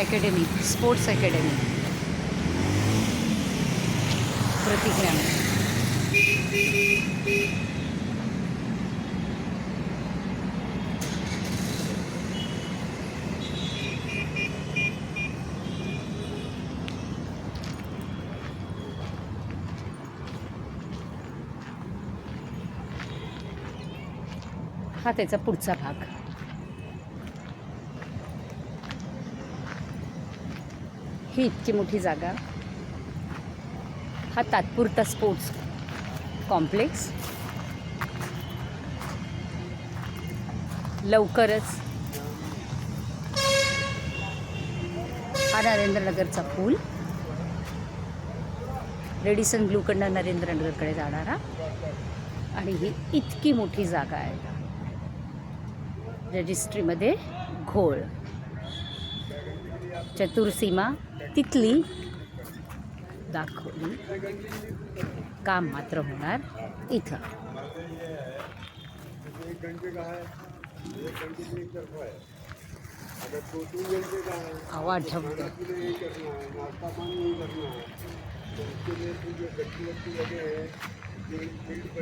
Academy sports academy. प्रतिज्ञा. हा त्याचा पुढचा भाग. ही इतकी मोठी जागा. हा तात्पुरता स्पोर्ट्स कॉम्प्लेक्स लवकरच हा नरेंद्रनगरचा पूल. रेडिसन ब्लूकडनं नरेंद्रनगरकडे जाणारा. आणि ही इतकी मोठी जागा आहे. रजिस्ट्रीमध्ये घोळ. चतुर्सीमा तिथली दाखवली. काम मात्र होणार इथं. हवा ढब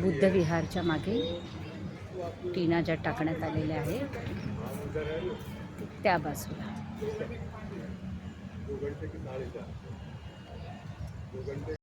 बुद्ध विहारच्या बुद्धविहारच्या मागे टीना ज्या टाकण्यात आलेल्या आहे त्या बाजूला. दो घंटे की साढ़े चार दो घंटे